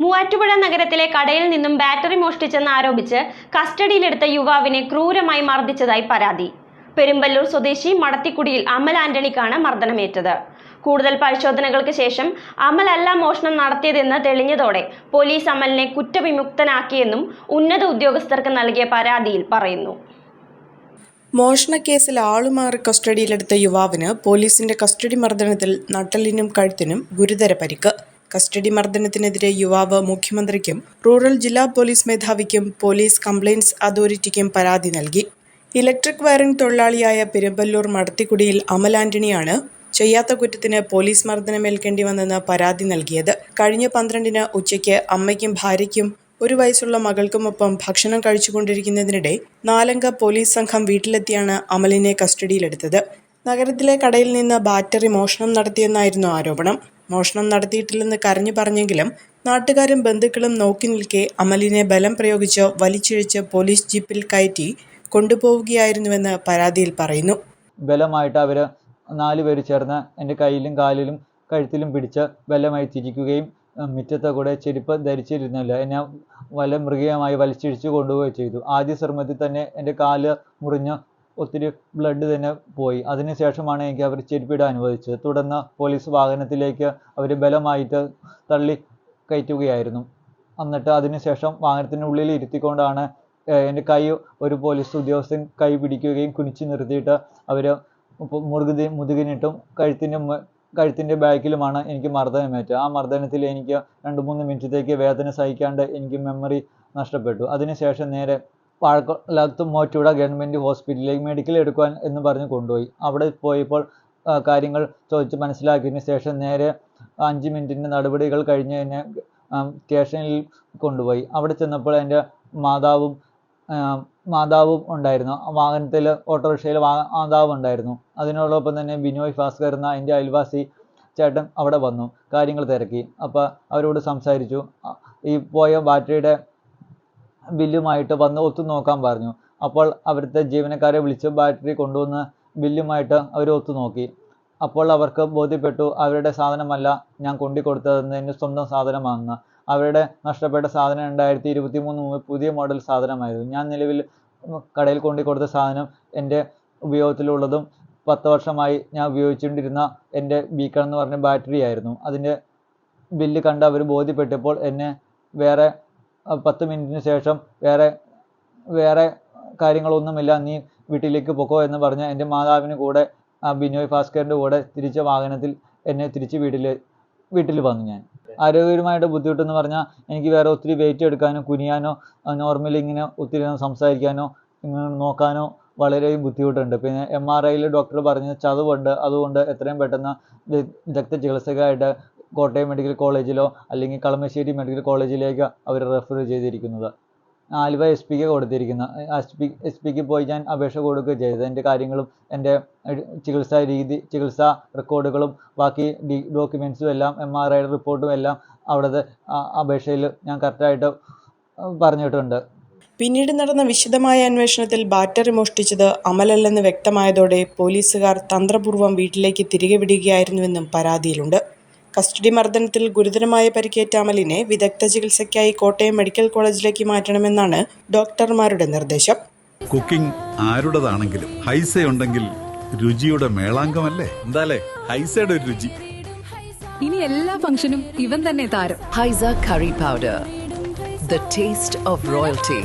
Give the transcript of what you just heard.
മൂവാറ്റുപുഴ നഗരത്തിലെ കടയിൽ നിന്നും ബാറ്ററി മോഷ്ടിച്ചെന്ന് ആരോപിച്ച് കസ്റ്റഡിയിലെടുത്ത യുവാവിനെ ക്രൂരമായി മർദ്ദിച്ചതായി പരാതി. പെരുമ്പല്ലൂർ സ്വദേശി മടത്തിക്കുടിയിൽ അമൽ ആന്റണിക്കാണ് മർദ്ദനമേറ്റത്. കൂടുതൽ പരിശോധനകൾക്ക് ശേഷം അമലല്ല മോഷണം നടത്തിയതെന്ന് തെളിഞ്ഞതോടെ പോലീസ് അമലിനെ കുറ്റവിമുക്തനാക്കിയെന്നും ഉന്നത ഉദ്യോഗസ്ഥർക്ക് നൽകിയ പരാതിയിൽ പറയുന്നു. മോഷണക്കേസിൽ ആളുമാറി കസ്റ്റഡിയിലെടുത്ത യുവാവിന് പോലീസിന്റെ കസ്റ്റഡി മർദ്ദനത്തിൽ നട്ടലിനും കഴുത്തിനും ഗുരുതര പരിക്ക്. കസ്റ്റഡി മർദ്ദനത്തിനെതിരെ യുവാവ് മുഖ്യമന്ത്രിക്കും റൂറൽ ജില്ലാ പോലീസ് മേധാവിക്കും പോലീസ് കംപ്ലയിൻസ് അതോറിറ്റിക്കും പരാതി നൽകി. ഇലക്ട്രിക് വയറിംഗ് തൊഴിലാളിയായ പെരുമ്പല്ലൂർ മടത്തിക്കുടിയിൽ അമൽ ആന്റണിയാണ് ചെയ്യാത്ത കുറ്റത്തിന് പോലീസ് മർദ്ദനമേൽക്കേണ്ടി വന്നെന്ന് പരാതി നൽകിയത്. കഴിഞ്ഞ പന്ത്രണ്ടിന് ഉച്ചയ്ക്ക് അമ്മയ്ക്കും ഭാര്യയ്ക്കും ഒരു വയസ്സുള്ള മകൾക്കുമൊപ്പം ഭക്ഷണം കഴിച്ചുകൊണ്ടിരിക്കുന്നതിനിടെ നാലംഗ പോലീസ് സംഘം വീട്ടിലെത്തിയാണ് അമലിനെ കസ്റ്റഡിയിലെടുത്തത്. നഗരത്തിലെ കടയിൽ നിന്ന് ബാറ്ററി മോഷണം നടത്തിയെന്നായിരുന്നു ആരോപണം. മോഷണം നടത്തിയിട്ടില്ലെന്ന് കരഞ്ഞു പറഞ്ഞെങ്കിലും നാട്ടുകാരും ബന്ധുക്കളും നോക്കി നിൽക്കെ അമലിനെ ബലം പ്രയോഗിച്ച് വലിച്ചിഴിച്ച് പോലീസ് ജീപ്പിൽ കയറ്റി കൊണ്ടുപോവുകയായിരുന്നുവെന്ന് പരാതിയിൽ പറയുന്നു. ബലമായിട്ട് അവർ നാല് പേര് ചേർന്ന് എന്റെ കയ്യിലും കാലിലും കഴുത്തിലും പിടിച്ച് ബലമായി തിരിക്കുകയും മുറ്റത്തെ കൂടെ ചെരുപ്പ് ധരിച്ചിരുന്നില്ല എന്നെ വല മൃഗീയമായി വലിച്ചിഴിച്ച് കൊണ്ടുപോവുകയും ചെയ്തു. ആദ്യ ശ്രമത്തിൽ തന്നെ എന്റെ കാൽ മുറിഞ്ഞ് ഒത്തിരി ബ്ലഡ് തന്നെ പോയി. അതിനുശേഷമാണ് എനിക്ക് അവർ ചെരുപ്പിടാൻ അനുവദിച്ചത്. തുടർന്ന് പോലീസ് വാഹനത്തിലേക്ക് അവർ ബലമായിട്ട് തള്ളി കയറ്റുകയായിരുന്നു. എന്നിട്ട് അതിനുശേഷം വാഹനത്തിനുള്ളിൽ ഇരുത്തിക്കൊണ്ടാണ് എന്റെ കൈ ഒരു പോലീസ് ഉദ്യോഗസ്ഥൻ കൈ പിടിക്കുകയും കുനിച്ചു നിർത്തിയിട്ട് അവർ മുറുകുതി മുതുകിനിട്ടും കഴുത്തിന്റെ കഴുത്തിന്റെ ബാക്കിലുമാണ് എനിക്ക് മർദ്ദനമേറ്റത്. ആ മർദ്ദനത്തിൽ എനിക്ക് രണ്ട് മൂന്ന് മിനിറ്റത്തേക്ക് വേദന സഹിക്കാണ്ട് എനിക്ക് മെമ്മറി നഷ്ടപ്പെട്ടു. അതിനുശേഷം നേരെ പാഴക്കുളത്ത് മോറ്റൂട ഗവൺമെന്റ് ഹോസ്പിറ്റലിലേക്ക് മെഡിക്കൽ എടുക്കുവാൻ എന്ന് പറഞ്ഞ് കൊണ്ടുപോയി. അവിടെ പോയപ്പോൾ കാര്യങ്ങൾ ചോദിച്ച് മനസ്സിലാക്കിയതിന് ശേഷം നേരെ അഞ്ച് മിനിറ്റിന്റെ നടപടികൾ കഴിഞ്ഞ് എന്നെ സ്റ്റേഷനിൽ കൊണ്ടുപോയി. അവിടെ ചെന്നപ്പോൾ എന്റെ മാതാവും മാതാവും ഉണ്ടായിരുന്നു. വാഹനത്തിൽ ഓട്ടോറിക്ഷയിൽ മാതാവ് ഉണ്ടായിരുന്നു. അതിനോടൊപ്പം തന്നെ ബിനോയ് ഭാസ്കർ എന്ന എന്റെ അയൽവാസി ചേട്ടൻ അവിടെ വന്നു. കാര്യങ്ങൾ തിരക്കി. അപ്പോൾ അവരോട് സംസാരിച്ചു. ഈ പോയ ബാറ്ററിയുടെ ബില്ലുമായിട്ട് വന്ന് ഒത്തു നോക്കാൻ പറഞ്ഞു. അപ്പോൾ അവിടുത്തെ ജീവനക്കാരെ വിളിച്ച് ബാറ്ററി കൊണ്ടുവന്ന് ബില്ലുമായിട്ട് അവർ ഒത്തു നോക്കി അപ്പോൾ അവർക്ക് ബോധ്യപ്പെട്ടു അവരുടെ സാധനമല്ല ഞാൻ കൊണ്ടിക്കൊടുത്തതെന്ന് എന്റെ സ്വന്തം സാധനമാണെന്ന്. അവരുടെ നഷ്ടപ്പെട്ട സാധനം രണ്ടായിരത്തി ഇരുപത്തി മൂന്ന് മുതൽ പുതിയ മോഡൽ സാധനമായിരുന്നു. ഞാൻ നിലവിൽ കടയിൽ കൊണ്ടു കൊടുത്ത സാധനം എന്റെ ഉപയോഗത്തിലുള്ളതും പത്ത് വർഷമായി ഞാൻ ഉപയോഗിച്ചുകൊണ്ടിരുന്ന എന്റെ ബീക്കൺ എന്ന് പറഞ്ഞ ബാറ്ററി ആയിരുന്നു. അതിന്റെ ബില്ല് കണ്ട് അവർ ബോധ്യപ്പെട്ടപ്പോൾ എന്നെ വേറെ പത്ത് മിനിറ്റിന് ശേഷം വേറെ വേറെ കാര്യങ്ങളൊന്നുമില്ല. നീ വീട്ടിലേക്ക് പൊക്കോ എന്ന് പറഞ്ഞ് എന്റെ മാതാവിന് കൂടെ ആ ബിനോയ് ഭാസ്കറിന്റെ കൂടെ തിരിച്ച വാഹനത്തിൽ എന്നെ തിരിച്ച് വീട്ടിൽ വീട്ടിൽ വന്നു ഞാൻ. ആരോഗ്യപരമായിട്ട് ബുദ്ധിമുട്ടെന്ന് പറഞ്ഞാൽ എനിക്ക് വേറെ ഒത്തിരി വെയിറ്റ് എടുക്കാനോ കുനിയാനോ നോർമലി ഇങ്ങനെ ഒത്തിരി സംസാരിക്കാനോ ഇങ്ങനെ നോക്കാനോ വളരെ ബുദ്ധിമുട്ടുണ്ട്. പിന്നെ എം ആർ ഐയിൽ ഡോക്ടർ പറഞ്ഞ് ചതവുണ്ട്. അതുകൊണ്ട് എത്രയും പെട്ടെന്ന് വിദഗ്ധ ചികിത്സക്കായിട്ട് കോട്ടയം മെഡിക്കൽ കോളേജിലോ അല്ലെങ്കിൽ കളമശ്ശേരി മെഡിക്കൽ കോളേജിലേക്ക് അവർ റെഫർ ചെയ്തിരിക്കുന്നത്. ആലുവ എസ് പിക്ക് കൊടുത്തിരിക്കുന്ന. എസ് പി എസ് പിക്ക് പോയി ഞാൻ അപേക്ഷ കൊടുക്കുകയും ചെയ്തത് എന്റെ കാര്യങ്ങളും എന്റെ ചികിത്സാ രീതി ചികിത്സാ റെക്കോർഡുകളും ബാക്കി ഡി ഡോക്യുമെൻസും എല്ലാം എം ആർ ഐയുടെ റിപ്പോർട്ടും എല്ലാം അവിടുത്തെ അപേക്ഷയിൽ ഞാൻ കറക്റ്റായിട്ട് പറഞ്ഞിട്ടുണ്ട്. പിന്നീട് നടന്ന വിശദമായ അന്വേഷണത്തിൽ ബാറ്ററി മോഷ്ടിച്ചത് അമലല്ലെന്ന് വ്യക്തമായതോടെ പോലീസുകാർ തന്ത്രപൂർവം വീട്ടിലേക്ക് തിരികെ വിടുകയായിരുന്നുവെന്നും പരാതിയിലുണ്ട്. കസ്റ്റഡി മർദ്ദനത്തിൽ ഗുരുതരമായ പരിക്കേറ്റ അമലിനെ വിദഗ്ധ ചികിത്സയ്ക്കായി കോട്ടയം മെഡിക്കൽ കോളേജിലേക്ക് മാറ്റണമെന്നാണ് ഡോക്ടർമാരുടെ നിർദ്ദേശം. കുക്കിംഗ് ആരുടേതാണെങ്കിലും ഹൈസ ഉണ്ടെങ്കിൽ രുചിയുടെ മേളാങ്കമല്ലേ എന്താലേ? ഹൈസയുടെ ഒരു രുചി. ഇനി എല്ലാ ഫംഗ്ഷനും ഇവൻ തന്നെ താരം. Haisa curry powder the taste of royalty.